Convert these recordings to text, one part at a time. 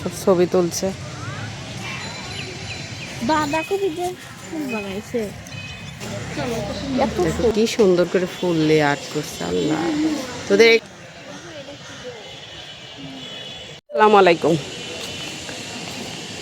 সব ছবি তুলছে। কি সুন্দর করে ফুল দিয়ে আর্ট করছে, আল্লাহ। তোদের আসসালামু আলাইকুম।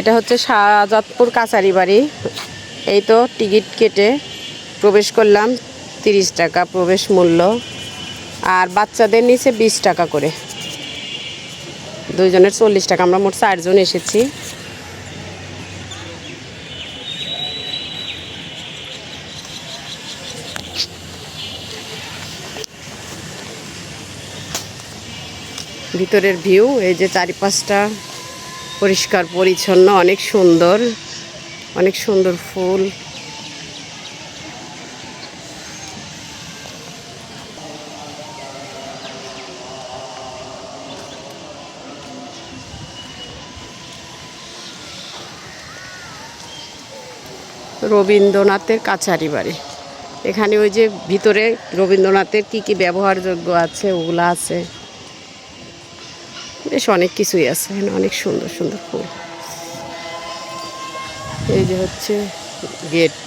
এটা হচ্ছে শাহজাদপুর কাছারি বাড়ি। এই তো টিকিট কেটে প্রবেশ করলাম, তিরিশ টাকা প্রবেশ মূল্য। আর বাচ্চাদের নিচে বিশ টাকা করে। দুইজনের চল্লিশ টাকা। আমরা মোট চারজন এসেছি। ভিতরের ভিউ, এই যে চারিপাশটা পরিষ্কার, পরিচ্ছন্ন, অনেক সুন্দর অনেক সুন্দর ফুল। রবীন্দ্রনাথের কাছারি বাড়ি। এখানে ওই যে ভিতরে রবীন্দ্রনাথের কি কি ব্যবহারযোগ্য আছে, ওগুলো আছে। বেশ অনেক কিছুই আছে, এখানে অনেক সুন্দর সুন্দর ফুল। এই যে হচ্ছে গেট।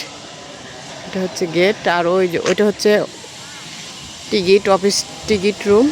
এটা হচ্ছে গেট, আর ওই যে, ওইটা হচ্ছে টিকিট, অফিস টিকিট রুম।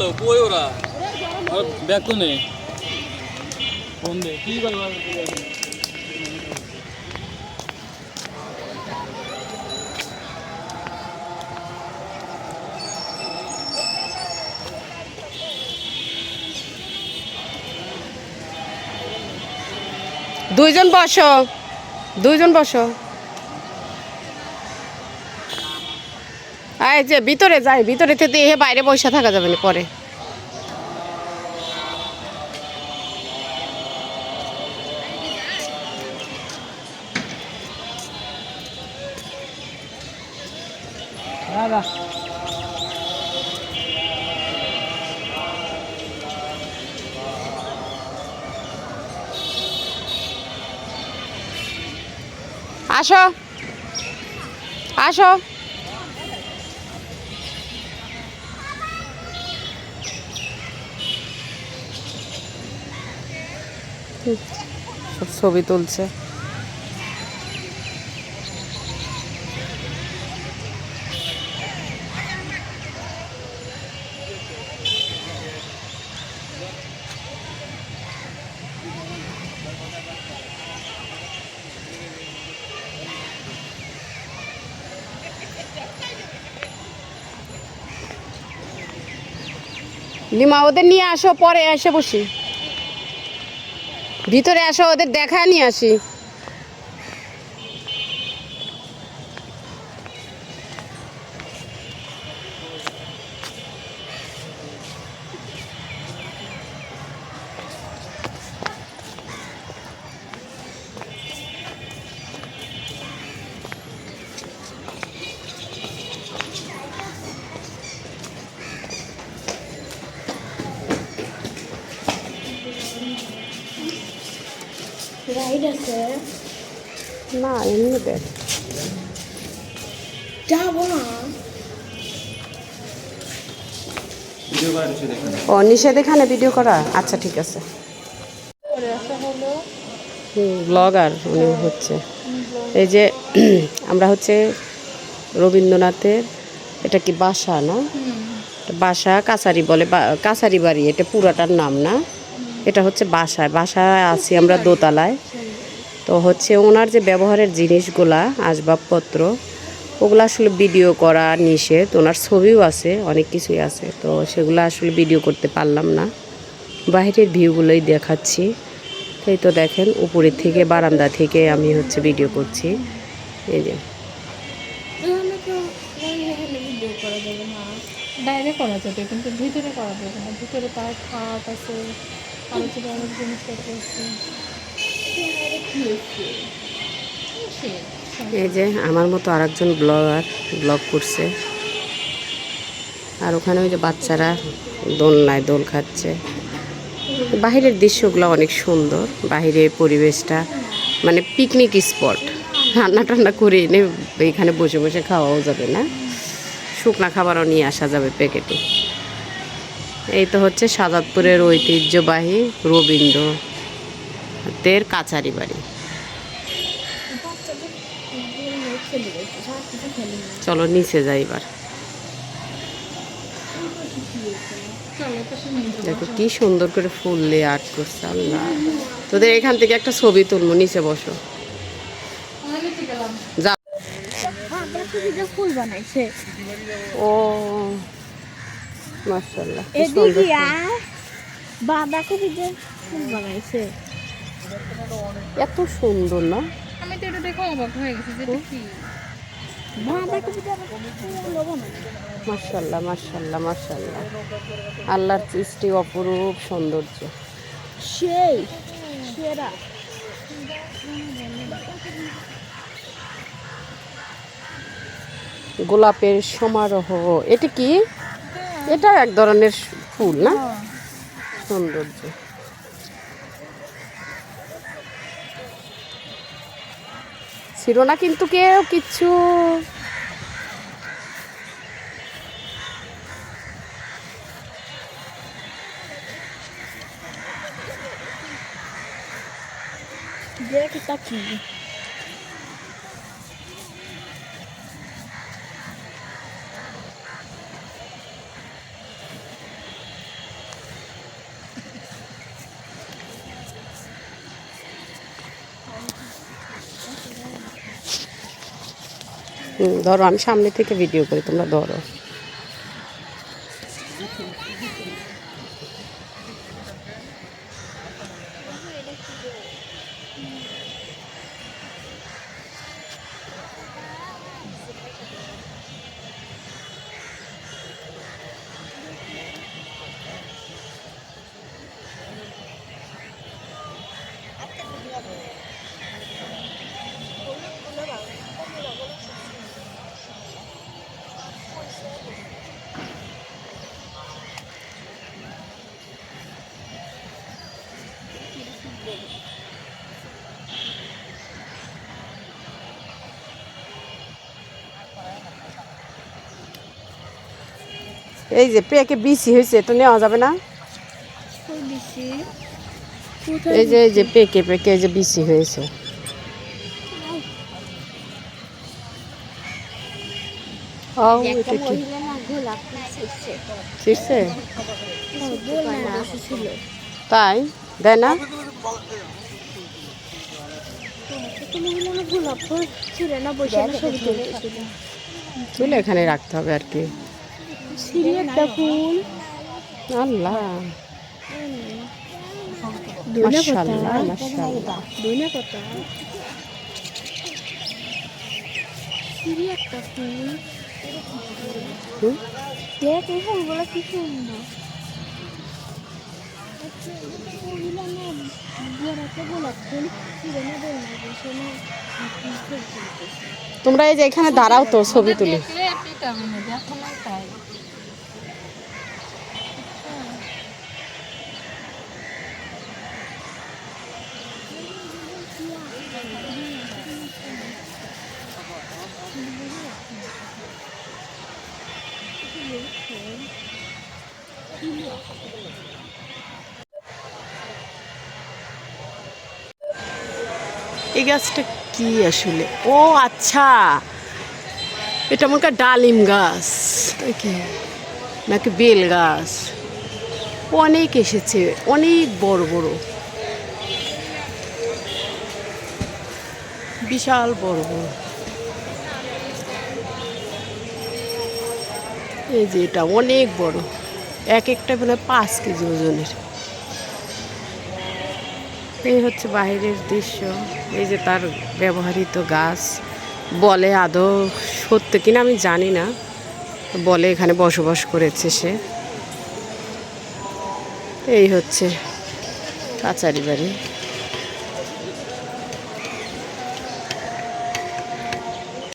গেল কই ওরা? নেই ফোন দে কি দুইজন বসো দুইজন বসো। এই যে ভিতরে যায়, ভিতরে থেকে এ বাইরে বসে থাকা যাবে না পরে। আসো। আসো। সব ছবি তুলছে। লিমা ওদের নিয়ে আসো পরে এসে বসি। ভিতরে আসো ওদের দেখা নিয়ে আসি। রাইড আছে না এমনি দেখ। যাব না। ও নিষেধ এখানে ভিডিও করা? আচ্ছা ঠিক আছে। ব্লগার উনি হচ্ছে। এই যে আমরা হচ্ছে রবীন্দ্রনাথের এটা কি বাসা না? বাসা কাছারি বলে বা- কাছারি বাড়ি এটা পুরাটার নাম না? এটা হচ্ছে বাসায়। বাসায় আছি আমরা দোতলায়। তো হচ্ছে ওনার যে ব্যবহারের জিনিসগুলা, আসবাবপত্র, ওগুলো আসলে ভিডিও করা নিষেধ। ওনার ছবিও আছে, অনেক কিছুই আছে। তো সেগুলো আসলে ভিডিও করতে পারলাম না। বাইরের ভিউগুলোই দেখাচ্ছি। এই তো দেখেন উপরের থেকে, বারান্দা থেকে আমি হচ্ছে ভিডিও করছি। এই যে। করা যাবে, কিন্তু ভিতরে করা যাবে না। ভিতরে তার খাট আছে অনেক জিনিসপত্র এই যে আমার মতো আরেকজন ব্লগার ব্লগ করছে। আর ওখানে ওই যে বাচ্চারা দোলনায় দোল খাচ্ছে। বাহিরের দৃশ্যগুলো অনেক সুন্দর। বাহিরের পরিবেশটা মানে পিকনিক স্পট রান্না টান্না করে এনে এখানে বসে বসে খাওয়াও যাবে না। শুকনা খাবারও নিয়ে আসা যাবে প্যাকেটে। এই তো হচ্ছে সাজাদপুরের ঐতিহ্যবাহী রবীন্দ্র তের কাছারি বাড়ি। চলো নিচে যাই এবার। দেখো কি সুন্দর করে ফুল দিয়ে আর্ট করছে আল্লাহ। তোদের এখান থেকে একটা ছবি তুলবো নিচে বসো। যা। হ্যাঁ ফুল বানাইছে। ও। মাশাআল্লাহ এদিকে বাঁধাকপি ভিডিও ফুল বানাইছে। এত সুন্দর না? আমি তো এটা দেখে অবাক হয়ে গেছি যে কি? বাঁধাকপি দিয়ে ফুলও মাশাল্লাহ মাশাল্লাহ মাশাল্লাহ আল্লাহর সৃষ্টি অপরূপ সৌন্দর্য। সেই সেরা। গোলাপের সমারোহ এটা কি? এটা এক ধরনের ফুল না? সৌন্দর্য। ছিল না কিন্তু কেউ কিচ্ছু কি? ধরো আমি সামনে থেকে ভিডিও করি তোমরা ধরো। এই যে পেকে বিসি হয়েছে তো নেওয়া যাবে না? এই যে এই যে পেকে পেকে এই যে বিসি হয়েছে। তাই? দেয় না? এখানে রাখতে হবে আর কি। একটা ফুল। আল্লাহ। মাশাআল্লাহ মাশাআল্লাহ। ফুল। দেখ এই ফুলগুলো কি সুন্দর। তোমরা এই যে এখানে দাঁড়াও তো ছবি তুলি দেখলে পিটাবে না দেখো না তাই এই গাছটা কি আসলে? ও আচ্ছা। এটা মনে ডালিম গাছ। কি নাকি বেল গাছ। অনেক এসেছে, অনেক বড় বড়। বিশাল বড় বড়। এই যে এটা অনেক বড়। এক একটা বেলা পাঁচ কেজি ওজনের। এই হচ্ছে বাইরের দৃশ্য। এই যে তার ব্যবহৃত গাছ। বলে আদৌ সত্য কিনা আমি জানি না। বলে এখানে বসবাস করেছে সে। এই হচ্ছে কাচারি বাড়ি।